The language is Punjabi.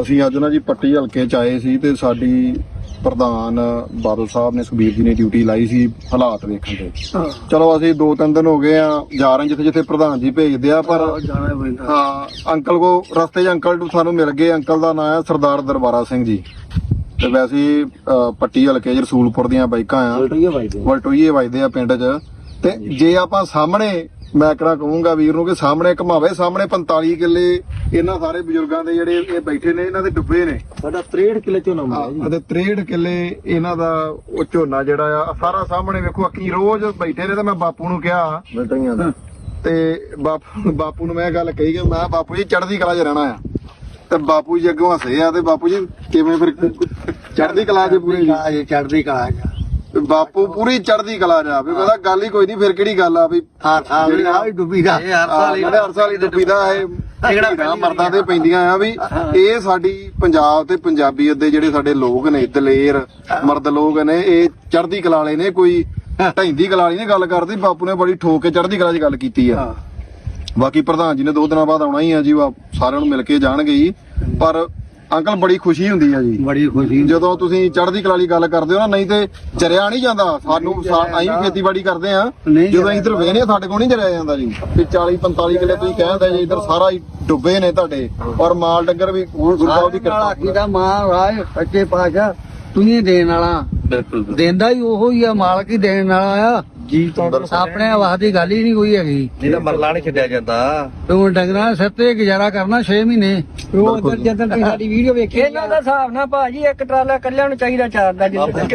ਅਸੀਂ ਅੱਜ ਨਾ ਜੀ ਪੱਟੀ ਹਲਕੇ ਚ ਆਏ ਸੀ ਤੇ ਸਾਡੀ ਪ੍ਰਧਾਨ ਬਾਦਲ ਸਾਹਿਬ ਨੇ ਸੁਖਬੀਰ ਜੀ ਨੇ ਡਿਊਟੀ ਲਾਈ ਸੀ ਹਾਲਾਤ ਵੇਖਣ ਦੇ ਚਲੋ ਅਸੀਂ ਦੋ ਤਿੰਨ ਦਿਨ ਹੋ ਗਏ ਆ ਜਾ ਰਹੇ ਜਿੱਥੇ ਜਿੱਥੇ ਪ੍ਰਧਾਨ ਜੀ ਭੇਜਦੇ ਆ ਪਰ ਹਾਂ ਅੰਕਲ ਕੋ ਰਸਤੇ 'ਚ ਅੰਕਲ ਨੂੰ ਸਾਨੂੰ ਮਿਲ ਗਏ। ਅੰਕਲ ਦਾ ਨਾਮ ਹੈ ਸਰਦਾਰ ਦਰਬਾਰਾ ਸਿੰਘ ਜੀ। ਤੇ ਵੈਸੇ ਪੱਟੀ ਹਲਕੇ 'ਚ ਰਸੂਲਪੁਰ ਦੀਆਂ ਬਾਈਕਾਂ ਆ। ਵਲਟੋਈਏ ਵੱਜਦੇ ਆ ਪਿੰਡ 'ਚ। ਤੇ ਜੇ ਆਪਾਂ ਸਾਹਮਣੇ ਮੈਂ ਕਿਹੜਾ ਕਹੂੰਗਾ ਵੀਰ ਨੂੰ ਕਿ ਸਾਹਮਣੇ ਘਮਾਵੇ ਸਾਹਮਣੇ 45 ਕਿੱਲੇ ਇਹਨਾਂ ਸਾਰੇ ਬਜ਼ੁਰਗਾਂ ਦੇ ਜਿਹੜੇ ਇਹ ਬੈਠੇ ਨੇ ਇਹਨਾਂ ਦੇ ਡੁੱਬੇ ਨੇ। ਸਾਡਾ 63 ਕਿਲੇ ਝੋਨਾ ਮਾਰਿਆ ਜੀ। ਅਤੇ 63 ਕਿੱਲੇ ਇਹਨਾਂ ਦਾ ਉਹ ਝੋਨਾ ਜਿਹੜਾ ਆ ਸਾਰਾ ਸਾਹਮਣੇ ਵੇਖੋ ਅੱਕੀ ਰੋਜ਼ ਬੈਠੇ ਨੇ ਤੇ ਮੈਂ ਬਾਪੂ ਨੂੰ ਕਿਹਾ। ਦਾ। ਤੇ ਬਾਪੂ ਬਾਪੂ ਨੂੰ ਮੈਂ ਗੱਲ ਕਹੀ ਕਿ ਮੈਂ ਬਾਪੂ ਜੀ ਚੜ੍ਹਦੀ ਕਲਾ 'ਚ ਰਹਿਣਾ ਆ। ਤੇ ਬਾਪੂ ਜੀ ਅੱਗੋਂ ਹੱਸੇ ਆ ਤੇ ਬਾਪੂ ਜੀ ਕਿਵੇਂ ਫਿਰ ਚੜ੍ਹਦੀ ਕਲਾ 'ਚ ਪੂਰੀ ਜੀ? ਇਹ ਚੜਦੀ ਕਲਾ ਤੇ ਬਾਪੂ ਪੂਰੀ ਚੜ੍ਹਦੀ ਕਲਾ ਆ ਵੀ ਕਹਿੰਦਾ ਗੱਲ ਹੀ ਕੋਈ ਨਹੀਂ ਫਿਰ ਕਿਹੜੀ ਗੱਲ ਆ ਵੀ ਹਾਂ ਹਾਂ ਜਿਹੜੀ ਆ ਡੁੱਬੀ ਦਾ ਇਹ ਹਰ ਸਾਲ ਹੀ ਹਰ ਸਾਲ ਹੀ ਡੁੱਬੀ ਦਾ ਇਹ ਜਿਹੜਾ ਮਰਦਾਂ ਤੇ ਪੈਂਦੀਆਂ ਆ ਵੀ ਇਹ ਸਾਡੀ ਪੰਜਾਬ ਤੇ ਪੰਜਾਬੀਅਤ ਦੇ ਜਿਹੜੇ ਸਾਡੇ ਲੋਕ ਨੇ ਦਲੇਰ ਮਰਦ ਲੋਕ ਨੇ ਇਹ ਚੜ੍ਹਦੀ ਕਲਾ ਵਾਲੇ ਨੇ ਕੋਈ ਢੈਂਦੀ ਕਲਾ ਵਾਲੀ ਨੇ ਗੱਲ ਕਰਦੀ ਬਾਪੂ ਨੇ ਬੜੀ ਠੋਕ ਕੇ ਚੜ੍ਹਦੀ ਕਲਾ 'ਚ ਗੱਲ ਕੀਤੀ ਆ। ਬਾਕੀ ਪ੍ਰਧਾਨ ਜੀ ਨੇ ਦੋ ਦਿਨਾਂ ਬਾਅਦ ਆਉਣਾ ਹੀ ਆ ਜੀ ਸਾਰਿਆਂ ਨੂੰ ਮਿਲ ਕੇ ਜਾਣਗੇ ਜੀ ਪਰ ਅੰਕਲ ਬੜੀ ਖੁਸ਼ੀ ਹੁੰਦੀ ਆ ਜੀ। ਬੜੀ ਖੁਸ਼ੀ ਜਦੋਂ ਤੁਸੀਂ ਚੜ੍ਹਦੀ ਕਲਾ ਦੀ ਗੱਲ ਕਰਦੇ ਹੋ ਨਾ ਨਹੀਂ ਤੇ ਚਰਿਆ ਨਹੀਂ ਜਾਂਦਾ। ਸਾਨੂੰ ਅਸੀਂ ਖੇਤੀਬਾੜੀ ਕਰਦੇ ਆ ਜਦੋਂ ਇੱਧਰ ਵੇਹਨੇ ਸਾਡੇ ਕੋਲ ਨਹੀਂ ਚਰਿਆ ਜਾਂਦਾ ਜੀ। ਤੇ 40 45 ਕਿੱਲੇ ਤੁਸੀਂ ਕਹਿੰਦੇ ਜੀ ਇੱਧਰ ਸਾਰਾ ਹੀ ਡੁੱਬੇ ਨੇ ਤੁਹਾਡੇ। ਔਰ ਮਾਲ ਡੰਗਰ ਵੀ ਗੁਰੂ ਗੁਰੂ ਸਾਹਿਬ ਦੀ ਕਿਰਪਾ ਆਖੀ ਦਾ ਮਹਾਰਾਜ ਸੱਚੇ ਪਾਸ਼ਾ ਤੂੰ ਹੀ ਦੇਣ ਵਾਲਾ। ਬਿਲਕੁਲ ਦੇਂਦਾ ਹੀ ਉਹੋ ਹੀ ਆ ਮਾਲਕ ਹੀ ਦੇਣ ਵਾਲਾ ਆ। ਜੀ ਆਪਣੇ ਆਵਾਜ਼ ਦੀ ਗੱਲ ਹੀ ਨਹੀਂ ਕੋਈ ਹੈਗੀ। ਇਹਦਾ ਮਰਲਾ ਨਹੀਂ ਛੱਡਿਆ ਜਾਂਦਾ। ਤੇ ਹੁਣ ਡੰਗਰਾਂ ਸਿਰ ਤੇ ਗੁਜ਼ਾਰਾ ਕਰਨਾ 6 ਮਹੀਨੇ। ਉਹ ਉਧਰ ਜਦੋਂ ਸਾਡੀ ਵੀਡੀਓ ਵੇਖੀ ਇਹਨਾਂ ਦਾ ਹਿਸਾਬ ਨਾ ਭਾਜੀ ਇੱਕ ਟਰਾਲਾ ਕੱਲਿਆਂ ਨੂੰ ਚਾਹੀਦਾ ਚਾਰ ਦਾ ਜਿੱਦ